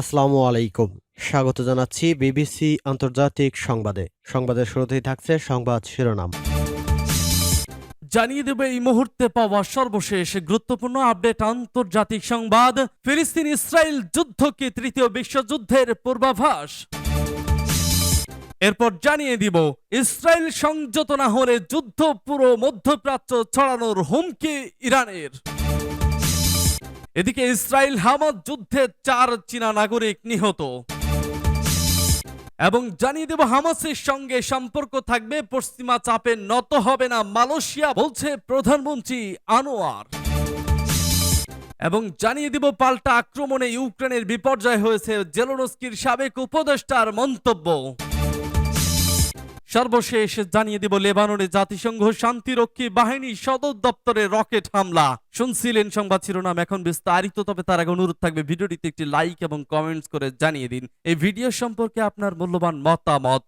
আসসালামু আলাইকুম। স্বাগত জানাচ্ছি বিবিসি আন্তর্জাতিক সংবাদে। সংবাদের শুরুতেই থাকছে সংবাদ শিরোনাম। জানিয়ে দেবে এই মুহূর্তে পাওয়া সর্বশেষ গুরুত্বপূর্ণ আপডেট আন্তর্জাতিক সংবাদ। ফিলিস্তিন ইসরায়েল যুদ্ধকে তৃতীয় বিশ্বযুদ্ধের পূর্বাভাস। এরপর জানিয়ে দিব, ইসরায়েল সংযত না হলে যুদ্ধ পুরো মধ্যপ্রাচ্য ছড়ানোর হুমকি ইরানের। এদিকে ইসরায়েল হামাদ যুদ্ধে চার চীনা নাগরিক নিহত। এবং জানিয়ে দেব, হামাসের সঙ্গে সম্পর্ক থাকবে, পশ্চিমা চাপে নত হবে না, মালয়েশিয়া বলছে প্রধানমন্ত্রী আনোয়ার। এবং জানিয়ে দিব, পাল্টা আক্রমণে ইউক্রেনের বিপর্যয় হয়েছে, জেলোনস্কির সাবেক উপদেষ্টার মন্তব্য। সর্বশেষ জানিয়ে দিব লেবাননে জাতিসংঘ শান্তিরক্ষী বাহিনী সদর দপ্তরে রকেট হামলা। শুনছিলেন সংবাদ শিরোনাম, এখন বিস্তারিত, তবে তার আগে অনুরোধ থাকবে ভিডিওটিতে একটি লাইক এবং কমেন্টস করে জানিয়ে দিন। এই ভিডিও সম্পর্কে আপনার মূল্যবান মতামত।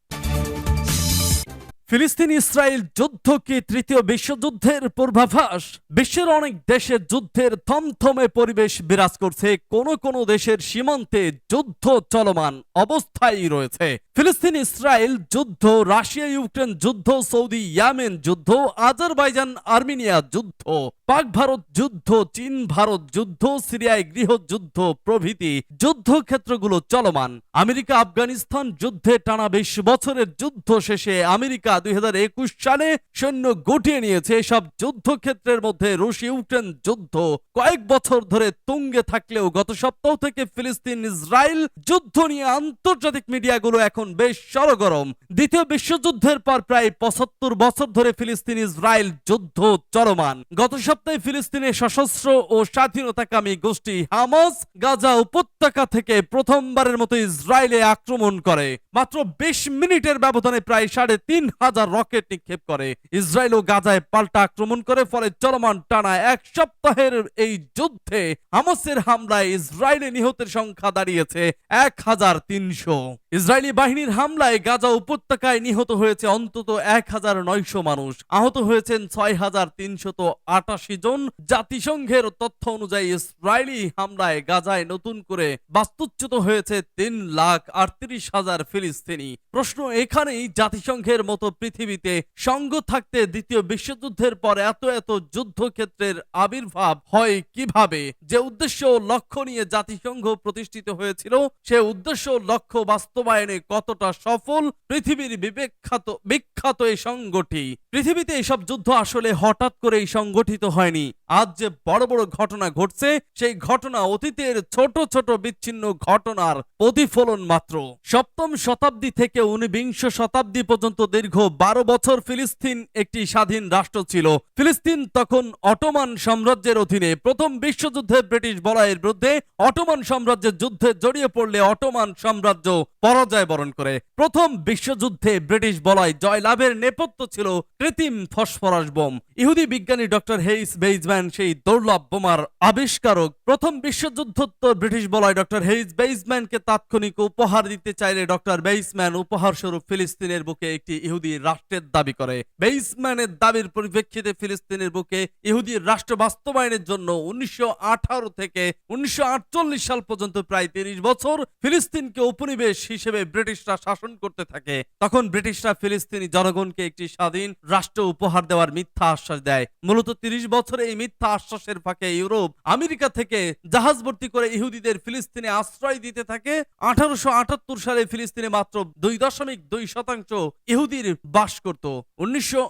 ফিলিস্তিন ইসরায়েল যুদ্ধকে তৃতীয় বিশ্বযুদ্ধের পূর্বাভাস? বিশ্বের অনেক দেশে যুদ্ধের থমথমে পরিবেশ বিরাজ করছে। কোন কোন দেশের সীমান্তে যুদ্ধ চলমান অবস্থায় রয়েছে। ফিলিস্তিন, ইসরায়েল যুদ্ধ, রাশিয়া, ইউক্রেন যুদ্ধ, সৌদি, ইয়ামেন যুদ্ধ, আজারবাইজান, আর্মেনিয়া যুদ্ধ, পাক ভারত যুদ্ধ, চীন ভারত যুদ্ধ, সিরিয়ায় গৃহযুদ্ধ প্রভৃতি যুদ্ধক্ষেত্রগুলো চলমান। আমেরিকা, আফগানিস্তান যুদ্ধে টানা বিশ বছরের যুদ্ধ শেষে আমেরিকা দুই হাজার একুশ সালে সৈন্য গুটিয়ে নিয়েছে এসব যুদ্ধক্ষেত্রের মধ্যে রুশ, ইউক্রেন যুদ্ধ কয়েক বছর ধরে তুঙ্গে থাকলেও গত সপ্তাহ থেকে ফিলিস্তিন, ইসরায়েল যুদ্ধ নিয়ে আন্তর্জাতিক মিডিয়াগুলো এখন বেশ সরগরম দ্বিতীয় বিশ্বযুদ্ধের পর প্রায় পঁচাত্তর বছর ধরে ফিলিস্তিন ইসরায়েল যুদ্ধ চলমান। গত সপ্তাহে ফিলিস্তিনের সশস্ত্র ও স্বাধীনতাকামী গোষ্ঠী হামাস গাজা উপত্যকা থেকে প্রথমবারের মতো ইসরায়েলে আক্রমণ করে। মাত্র বিশ মিনিটের ব্যবধানে প্রায় সাড়ে তিন হাজার রকেট নিক্ষেপ করে। ইসরায়েল ও গাজায় পাল্টা আক্রমণ করে, ফলে চলমান টানা এক সপ্তাহের এই যুদ্ধে হামাসের হামলায় ইসরায়েলে নিহতের সংখ্যা দাঁড়িয়েছে এক হাজার তিনশো। ইসরায়েলি বাহিনীর হামলায় গাজা উপত্যকায় নিহত হয়েছে অন্তত এক হাজার নয়শো মানুষ। আহত হয়েছেন ছয় হাজার তিনশত আটাশি জন। জাতিসংঘের তথ্য অনুযায়ী ইসরায়েলি হামলায় গাজায় নতুন করে বাস্তুচ্যুত হয়েছে তিন লাখ আটত্রিশ হাজার ফিলিস্তিনি। প্রশ্ন এখানেই, জাতিসংঘের মতো পৃথিবীতে সঙ্গ থাকতে দ্বিতীয় বিশ্বযুদ্ধের পর এত এত যুদ্ধক্ষেত্রের আবির্ভাব হয় কীভাবে? যে উদ্দেশ্য লক্ষ্য নিয়ে জাতিসংঘ প্রতিষ্ঠিত হয়েছিল, সে উদ্দেশ্য লক্ষ্য বাস্তবায়নে কতটা সফল, পৃথিবীর বিবেখ্যাত বিখ্যাত এই সংগঠি। পৃথিবীতে এসব যুদ্ধ আসলে হঠাৎ করেই সংগঠিত হয়নি। আজ যে বড় বড় ঘটনা ঘটছে, সেই ঘটনা অতীতের ছোট ছোট বিচ্ছিন্ন ঘটনার প্রতিফলন মাত্র। সপ্তম শতাব্দী থেকে ঊনবিংশ শতাব্দী পর্যন্ত দীর্ঘ বারো বছর ফিলিস্তিন একটি স্বাধীন রাষ্ট্র ছিল। ফিলিস্তিন তখন অটোমান সাম্রাজ্যের অধীনে প্রথম বিশ্বযুদ্ধে ব্রিটিশ বলয়ের বিরুদ্ধে অটোমান সাম্রাজ্যের যুদ্ধে জড়িয়ে পড়লে অটোমান সাম্রাজ্য পরাজয় বরণ করে। প্রথম বিশ্বযুদ্ধে ব্রিটিশ বলয় জয়লাভের নেপথ্য ছিল কৃত্রিম ফসফরাস বোম। ইহুদি বিজ্ঞানী ডক্টর হেইস বেইজম্যান, সেই দুর্লভ বোমার আবিষ্কারক, প্রথম বিশ্বযুদ্ধোত্তর ব্রিটিশ বলয় ডক্টর হেইস বেইজম্যানকে তাৎক্ষণিক উপহার দিতে চাইলে ডক্টর বেইসম্যান উপহার স্বরূপ ফিলিস্তিনের বুকে একটি ইহুদি রাষ্ট্রের দাবি করে। বেইসম্যানের দাবির পরিপ্রেক্ষিতে ফিলিস্তিনের বুকে ইহুদি রাষ্ট্র বাস্তবায়নের জন্য উনিশশো আঠারো থেকে উনিশশো আটচল্লিশ সাল পর্যন্ত প্রায় তিরিশ বছর ফিলিস্তিনকে উপনিবেশ হিসেবে ব্রিটিশরা শাসন করতে থাকে। তখন ব্রিটিশরা ফিলিস্তিনি জনগণকে একটি স্বাধীন রাষ্ট্র উপহার দেওয়ার মিথ্যা আশ্বাস দেয়। মূলত তিরিশ বছরে এই মিথ্যা আশ্বাসের ফাঁকে ইউরোপ আমেরিকা থেকে জাহাজ ভর্তি করে ইহুদিদের ফিলিস্তিনে আশ্রয় দিতে থাকে। আঠারোশো সালে ফিলিস্তিনে মাত্র দুই দশমিক দুই শতাংশ ইহুদির বাস করত। উনিশশো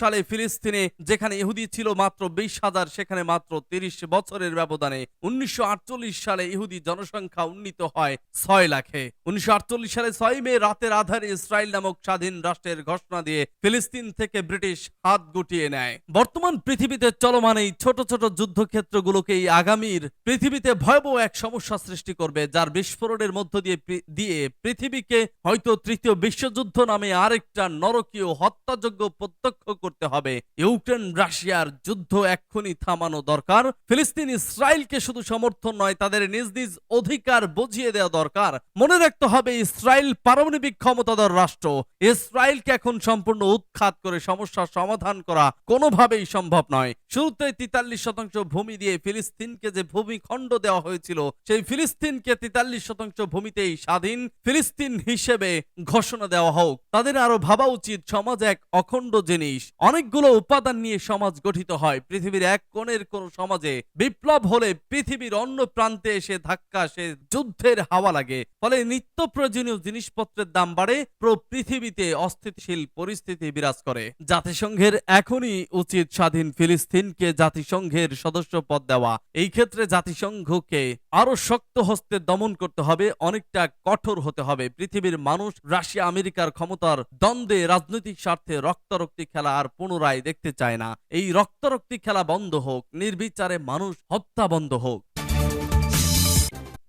সালে ফিলিস্তিনে যেখানে ইহুদি ছিল মাত্র বিশ হাজার, সেখানে মাত্র তিরিশ বছরের ব্যবধানে উনিশশো আটচল্লিশ সালে ইহুদি জনসংখ্যা উন্নীত হয় ছয় লাখে। উনিশশো আটচল্লিশ সালে ছয় মে রাতের আধারে ইসরায়েল নামক স্বাধীন রাষ্ট্রের ঘোষণা দিয়ে ফিলিস্তিন থেকে ব্রিটিশ হাত গুটিয়ে নেয়। বর্তমান পৃথিবীতে চলমান এই ছোট ছোট যুদ্ধক্ষেত্রগুলোকেই আগামীর পৃথিবীতে ভয়াবহ এক সমস্যা সৃষ্টি করবে, যার বিস্ফোরণের মধ্য দিয়ে দিয়ে পৃথিবীকে হয়তো তৃতীয় বিশ্বযুদ্ধ নামে আরেকটা নরকীয় হত্যাযোগ্য প্রত্যক্ষ করতে হবে। ইউক্রেন, রাশিয়ার যুদ্ধ এক্ষুনি থামানো দরকার। ফিলিস্তিন, ইসরায়েলকে শুধু সমর্থন নয়, তাদের নিজ নিজ অধিকার বুঝিয়ে দেওয়া দরকার। মনে রাখতে হবে, ইসরায়েল পারমাণবিক ক্ষমতাধর রাষ্ট্র। ইসরায়েলকে এখন সম্পূর্ণ উৎখাত করে সমস্যার সমাধান করা কোনোভাবেই সম্ভব নয়। শুরুতে তেতাল্লিশ শতাংশ ভূমি দিয়ে ফিলিস্তিনকে যে ভূমিখণ্ড দেওয়া হয়েছিল, সেই ফিলিস্তিনকে তেতাল্লিশ শতাংশ ভূমিতেই স্বাধীন ফিলিস্তিন হিসেবে ঘোষণা দেওয়া হোক। তাদের আরও ভাবা উচিত, সমাজ এক অখণ্ড জিনিস। অনেকগুলো উপাদান নিয়ে সমাজ গঠিত হয়। পৃথিবীর এক কোণের কোন সমাজে বিপ্লব হলে পৃথিবীর অন্য প্রান্তে এসে ধাক্কা, সে যুদ্ধের হাওয়া লাগে। ফলে নিত্য প্রয়োজনীয় জিনিসপত্রের দাম বাড়ে পুরো পৃথিবীতে অস্থিতিশীল পরিস্থিতি বিরাজ করে। জাতিসংঘের এখনই উচিত স্বাধীন ফিলিস্তিনকে জাতিসংঘের সদস্য পদ দেওয়া। এই ক্ষেত্রে জাতিসংঘকে আরও শক্ত হস্তে দমন করতে হবে, অনেকটা কঠোর হতে হবে। পৃথিবীর মানুষ রাশিয়া, আমেরিকার ক্ষমতার দ্বন্দ্বে রাজনৈতিক স্বার্থে রক্তরক্তি খেলা আর পুনরায় দেখতে চায় না। এই রক্তরক্তি খেলা বন্ধ হোক, নির্বিচারে মানুষ হত্যা বন্ধ হোক।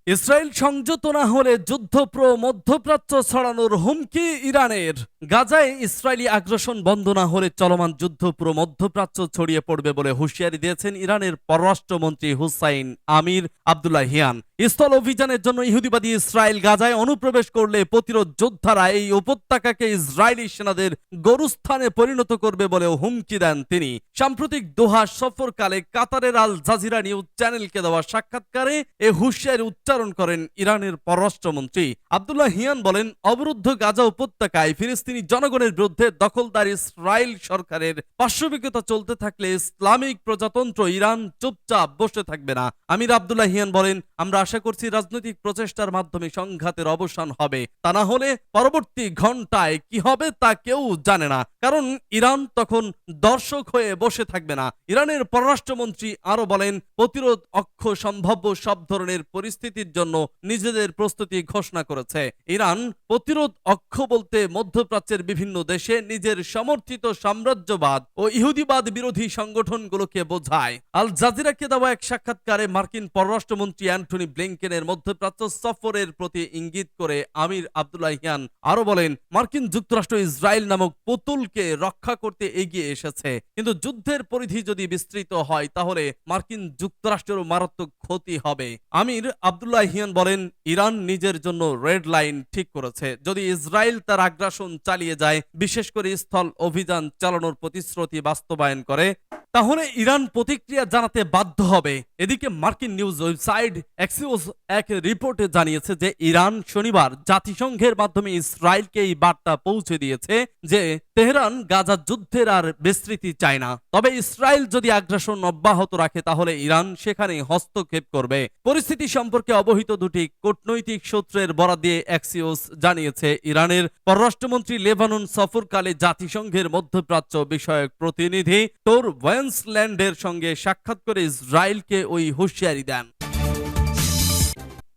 ইসরায়েল সংযত না হলে যুদ্ধপ্র মধ্যপ্রাচ্য ছড়ানোর হুমকি ইরানের। গাজায় ইসরায়েলি আগ্রাসন বন্ধ না হলে চলমান যুদ্ধ পুরো মধ্যপ্রাচ্য ছড়িয়ে পড়বে বলে হুঁশিয়ারি দিয়েছেন ইরানের পররাষ্ট্রমন্ত্রী হুসাইন আমির আবদুল্লাহ হিয়ান। স্থল অভিযানের জন্য ইহুদিবাদী ইসরায়েল গাজায় অনুপ্রবেশ করলে প্রতিরোধ যোদ্ধারা এই উপত্যকাকে ইসরায়েলি সেনাদের গরুস্থানে পরিণত করবে বলেও হুমকি দেন তিনি। সাম্প্রতিক দোহা সফরকালে কাতারের আল জাজিরা নিউজ চ্যানেলকে দেওয়া সাক্ষাৎকারে এ হুঁশিয়ারি উচ্চারণ করেন ইরানের পররাষ্ট্রমন্ত্রী। আবদুল্লাহ হিয়ান বলেন, অবরুদ্ধ গাজা উপত্যকায় ফিলিস্তিনি জনগণের বিরুদ্ধে দখলদার ইসরায়েল সরকারের পার্শ্ববিকতা চলতে থাকলে ইসলামিক প্রজাতন্ত্র ইরান চুপচাপ বসে থাকবে না। আমির আবদুল্লাহ হিয়ান বলেন, আমরা আশা করছি রাজনৈতিক প্রচেষ্টার মাধ্যমে সংঘাতের অবসান হবে। তা না হলে পরবর্তী ঘন্টায় কি হবে তা কেউ জানে না। কারণ ইরান তখন দর্শক হয়ে বসে থাকবে না। ইরানের পররাষ্ট্রমন্ত্রী আরও বলেন, প্রতিরোধ অক্ষ সম্ভাব্য সব ধরনের পরিস্থিতির জন্য নিজেদের প্রস্তুতি ঘোষণা করেছে। ইরান প্রতিরোধ অক্ষ বলতে মধ্যপ্রাচ্যের বিভিন্ন দেশে নিজের সমর্থিত সাম্রাজ্যবাদ ও ইহুদিবাদ বিরোধী সংগঠনগুলোকে বোঝায়। আল জাজিরাকে দেওয়া এক সাক্ষাৎকারে মার্কিন পররাষ্ট্রমন্ত্রী অ্যান্টনি ব্লিংকেনের মধ্যপ্রাচ্য সফরের প্রতি ইঙ্গিত করে আমির আবদুল্লাহ হিয়ান আরও বলেন, মার্কিন যুক্তরাষ্ট্র ইসরায়েল নামক পুতুলকে রক্ষা করতে এগিয়ে এসেছে। কিন্তু যুদ্ধের পরিধি যদি বিস্তৃত হয়, তাহলে মার্কিন যুক্তরাষ্ট্রেরও মারাত্মক ক্ষতি হবে। আমির আবদুল্লাহ হিয়ান বলেন, ইরান নিজের জন্য রেড লাইন ঠিক করেছে। যদি ইসরায়েল তার আগ্রাসন চালিয়ে যায়, বিশেষ করে স্থল অভিযান চালানোর প্রতিশ্রুতি বাস্তবায়ন করে তাহলে ইরান প্রতিক্রিয়া জানাতে বাধ্য হবে। এদিকে মার্কিন নিউজ ওয়েবসাইট এক্সিওস এক রিপোর্টে জানিয়েছে যে, ইরান শনিবার জাতিসংঘের মাধ্যমে ইসরায়েলকে এই বার্তা পৌঁছে দিয়েছে যে তেহরান গাজা যুদ্ধের আর বিস্তৃতি চায় না। তবে ইসরায়েল যদি আগ্রাসন অব্যাহত রাখে, তাহলে ইরান সেখানে হস্তক্ষেপ করবে। পরিস্থিতি সম্পর্কে অবহিত দুটি কূটনৈতিক সূত্রের বরাদ দিয়ে এক্সিওস জানিয়েছে ইরানের পররাষ্ট্রমন্ত্রী লেবানন সফরকালে জাতিসংঘের মধ্যপ্রাচ্য বিষয়ক প্রতিনিধি টোর ওয়েন্সল্যান্ডের সঙ্গে সাক্ষাৎ করে ইসরায়েলকে ওই হুঁশিয়ারি দেন।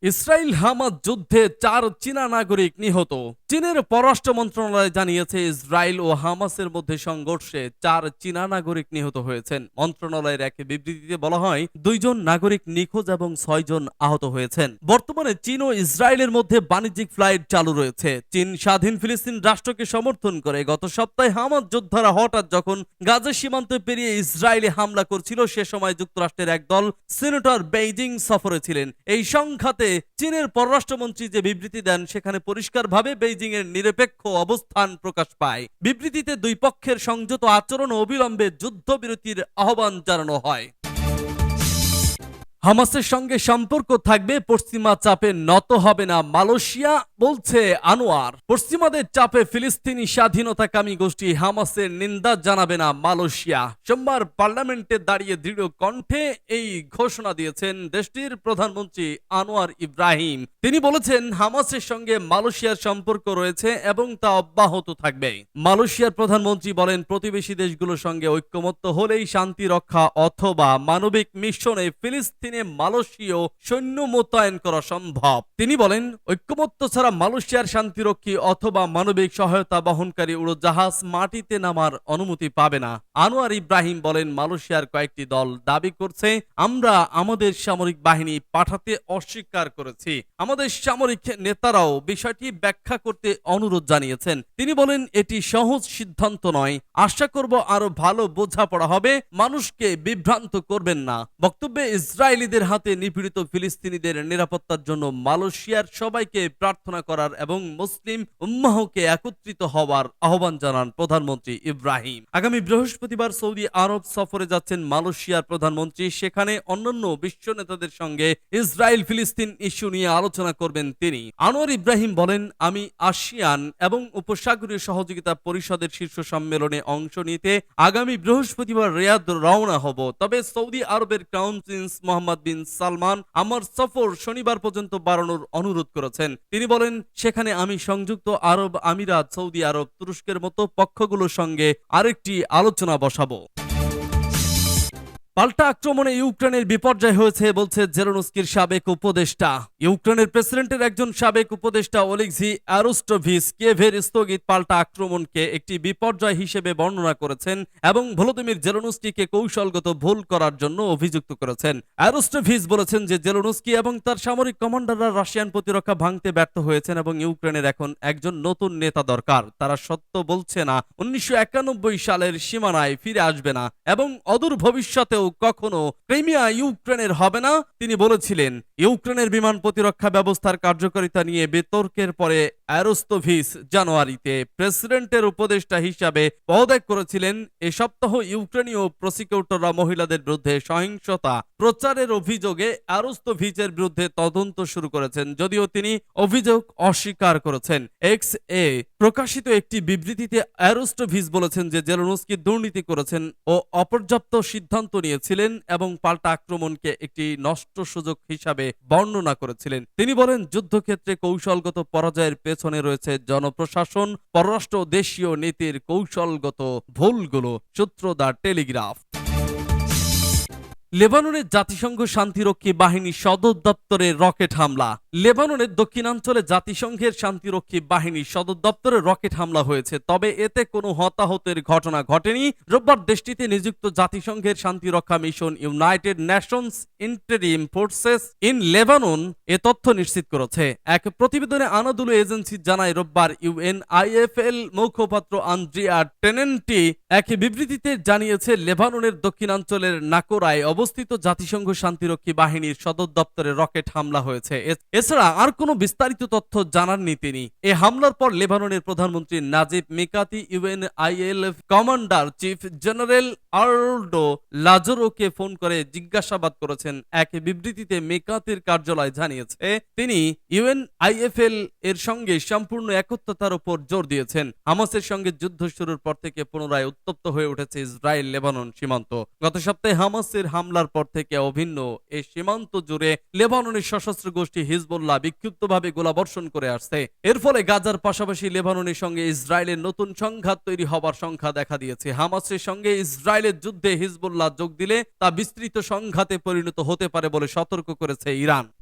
ইসরায়েল হামাদ যুদ্ধে চার চীনা নাগরিক নিহত। চীনের পররাষ্ট্র মন্ত্রণালয় জানিয়েছে ইসরায়েল ও হামাসের মধ্যে সংঘর্ষে চার চীনা নাগরিক নিহত হয়েছেন। মন্ত্রণালয়ের এক বিবৃতিতে বলা হয়, দুইজন নাগরিক নিখোঁজ এবং ছয়জন আহত হয়েছেন। বর্তমানে চীন ও ইসরায়েলের মধ্যে বাণিজ্যিক ফ্লাইট চালু রয়েছে। চীন স্বাধীন ফিলিস্তিন রাষ্ট্রকে সমর্থন করে গত সপ্তাহে হামাদ যোদ্ধারা হঠাৎ যখন গাজা সীমান্ত পেরিয়ে ইসরায়েলে হামলা করছিল, সে সময় যুক্তরাষ্ট্রের একদল সিনেটর বেইজিং সফরে ছিলেন। এই সংঘাতে চীনের পররাষ্ট্রমন্ত্রী যে বিবৃতি দেন, সেখানে পরিষ্কারভাবে বেইজিং এর নিরপেক্ষ অবস্থান প্রকাশ পায়। বিবৃতিতে দুই পক্ষের সংযত আচরণ ও অবিলম্বে যুদ্ধবিরতির আহ্বান জানানো হয়। হামাসের সঙ্গে সম্পর্ক থাকবে, পশ্চিমা চাপে নত হবে না মালয়েশিয়া বলছে, আনোয়ার, পশ্চিমাদের চাপে ফিলিস্তিনি স্বাধীনতাকামী গোষ্ঠী হামাসের নিন্দা জানাবে না মালয়েশিয়া। সোমবার পার্লামেন্টে দাঁড়িয়ে দৃঢ় কণ্ঠে এই ঘোষণা দিয়েছেন দেশটির প্রধানমন্ত্রী আনোয়ার ইব্রাহিম। তিনি বলেছেন, হামাসের সঙ্গে মালয়েশিয়ার সম্পর্ক রয়েছে এবং তা অব্যাহত থাকবে। মালয়েশিয়ার প্রধানমন্ত্রী বলেন, প্রতিবেশী দেশগুলোর সঙ্গে ঐক্যমত্য হলেই শান্তি রক্ষা অথবা মানবিক মিশনে ফিলিস্তিনে মালয়েশীয় সৈন্য মোতায়েন করা সম্ভব। তিনি বলেন, ঐক্যমত্য ছাড়া মালয়েশিয়ার শান্তিরক্ষী অথবা মানবিক সহায়তা বহনকারী উড়োজাহাজ মাটিতে নামার অনুমতি পাবে না। আনোয়ার ইব্রাহিম বলেন, মালয়েশিয়ার কয়েকটি দল দাবি করছে, আমরা আমাদের সামরিক বাহিনী পাঠাতে অস্বীকার করেছি। আমাদের সামরিক নেতারাও বিষয়টি ব্যাখ্যা করতে অনুরোধ জানিয়েছেন। তিনি বলেন, এটি সহজ সিদ্ধান্ত নয়। আশা করব আরও ভালো বোঝাপড়া হবে। মানুষকে বিভ্রান্ত করবেন না। বক্তব্যে ইসরায়েলিদের হাতে নিপীড়িত ফিলিস্তিনিদের নিরাপত্তার জন্য মালয়েশিয়ার সবাইকে প্রার্থনা আলোচনা করার এবং মুসলিম উম্মাহকে একত্রিত হওয়ার আহ্বান জানান প্রধানমন্ত্রী ইব্রাহিম। আগামী বৃহস্পতিবার সৌদি আরব সফরে যাচ্ছেন মালয়েশিয়ার প্রধানমন্ত্রী। সেখানে অন্যান্য বিশ্ব নেতাদের সঙ্গে ইসরায়েল ফিলিস্তিন ইস্যু নিয়ে আলোচনা করবেন তিনি। আনোয়ার ইব্রাহিম বলেন, আমি আসিয়ান এবং উপসাগরীয় সহযোগিতা পরিষদের শীর্ষ সম্মেলনে অংশ নিতে আগামী বৃহস্পতিবার রিয়াদ রওনা হব। তবে সৌদি আরবের crown prince Mohammed bin Salman আমার সফর শনিবার পর্যন্ত বাড়ানোর অনুরোধ করেছেন। তিনি বলেন সেখানে আমি সংযুক্ত আরব আমিরাত সৌদি আরব তুরস্কের মতো পক্ষগুলোর সঙ্গে আরেকটি আলোচনা বসাবো। পাল্টা আক্রমণে ইউক্রেনের বিপর্যয় হয়েছে, বলছে জেরোনস্কির সাবেক উপদেষ্টা। ইউক্রেনের প্রেসিডেন্টের একজন সাবেক উপদেষ্টা ওলেক্সি অ্যারোস্টোভিস কেভের স্থগিত পাল্টা আক্রমণকে একটি বিপর্যয় হিসেবে বর্ণনা করেছেন এবং ভলোদিমির জেরোনস্কিকে কৌশলগত ভুল করার জন্য অভিযুক্ত করেছেন। অ্যারোস্টোভিস বলেছেন যে জেরোনস্কি এবং তার সামরিক কমান্ডাররা রাশিয়ান প্রতিরক্ষা ভাঙতে ব্যর্থ হয়েছেন এবং ইউক্রেনের এখন একজন নতুন নেতা দরকার। তারা সত্য বলছে না, উনিশশো একানব্বই সালের সীমানায় ফিরে আসবে না এবং অদূর ভবিষ্যতেও কখনো ক্রিমিয়া ইউক্রেনের হবে না তিনি বলেছিলেন ইউক্রেনের বিমান প্রতিরক্ষা ব্যবস্থার কার্যকারিতা নিয়ে বিতর্কের পরে অ্যারোস্তোভিস জানুয়ারিতে প্রেসিডেন্টের উপদেষ্টা হিসাবে পদত্যাগ করেছিলেন। এ সপ্তাহ ইউক্রেনীয় প্রসিকিউটররা মহিলাদের বিরুদ্ধে সহিংসতা প্রচারের অভিযোগে অ্যারোস্তোভিচের বিরুদ্ধে তদন্ত শুরু করেছেন, যদিও তিনি অভিযোগ অস্বীকার করেছেন। এক্স এ প্রকাশিত একটি বিবৃতিতে অ্যারোস্টোভিস বলেছেন যে জেলোনস্কি দুর্নীতি করেছেন ও অপর্যাপ্ত সিদ্ধান্ত নিয়েছিলেন এবং পাল্টা আক্রমণকে একটি নষ্ট সুযোগ হিসাবে বর্ণনা করেছিলেন। তিনি বলেন, যুদ্ধক্ষেত্রে কৌশলগত পরাজয়ের পেছনে রয়েছে জনপ্রশাসন, পররাষ্ট্র দেশীয় নীতির কৌশলগত ভুলগুলো। সূত্র দ্য টেলিগ্রাফ। লেবাননের জাতিসংঘ শান্তিরক্ষী বাহিনী সদর দপ্তরে রকেট হামলা। লেবাননের দক্ষিণাঞ্চলে জাতিসংঘের শান্তিরক্ষী বাহিনী সদর দপ্তরে রকেট হামলা হয়েছে, তবে এতে কোনো হতাহতের ঘটনা ঘটেনি। রোববার দেশটিতে নিযুক্ত জাতিসংঘের শান্তিরক্ষা mission United Nations Interim Forces in Lebanon এ তথ্য নিশ্চিত করেছে। এক প্রতিবেদনে আনাদুলু এজেন্সি জানায়, রোববার ইউএনআইএফএল মুখপাত্র আন্দ্রিয়া টেনেন্টি এক বিবৃতিতে জানিয়েছে, লেবাননের দক্ষিণাঞ্চলের নাকোরায় অবস্থিত জাতিসংঘ শান্তিরক্ষী বাহিনীর সদর দপ্তরে রকেট হামলা হয়েছে। এছাড়া আর কোনো বিস্তারিত তথ্য জানাননি তিনি। এ হামলার পর লেবাননের প্রধানমন্ত্রী Najib Mikati, UNILF commander chief general Aroldo লাজোরোকে phone করে জিজ্ঞাসাবাদ করেছেন। এক বিবৃতিতে মেকাতির কার্যালয় জানিয়েছে, তিনি ইউএনআইএফএল এর সঙ্গে সম্পূর্ণ একত্রতার উপর জোর দিয়েছেন। হামাসের সঙ্গে যুদ্ধ শুরুর পর থেকে পুনরায় উত্তপ্ত হয়ে উঠেছে ইসরায়েল লেবানন সীমান্ত। গত সপ্তাহে হামাসের হামলার পর থেকে অভিন্ন এই সীমান্ত জুড়ে লেবাননের সশস্ত্র গোষ্ঠী হিজবুল্লাহ বিক্ষিপ্তভাবে গোলাবর্ষণ করে আসছে। এর ফলে গাজার পাশাপাশি লেবাননের সঙ্গে ইসরায়েলের নতুন সংঘাত তৈরি হবার সংখ্যা দেখা দিয়েছে। হামাসের সঙ্গে ইসরায়েলের যুদ্ধে হিজবুল্লাহ যোগ দিলে তা বিস্তৃত সংঘাতে পরিণত হতে পারে বলে সতর্ক করেছে ইরান।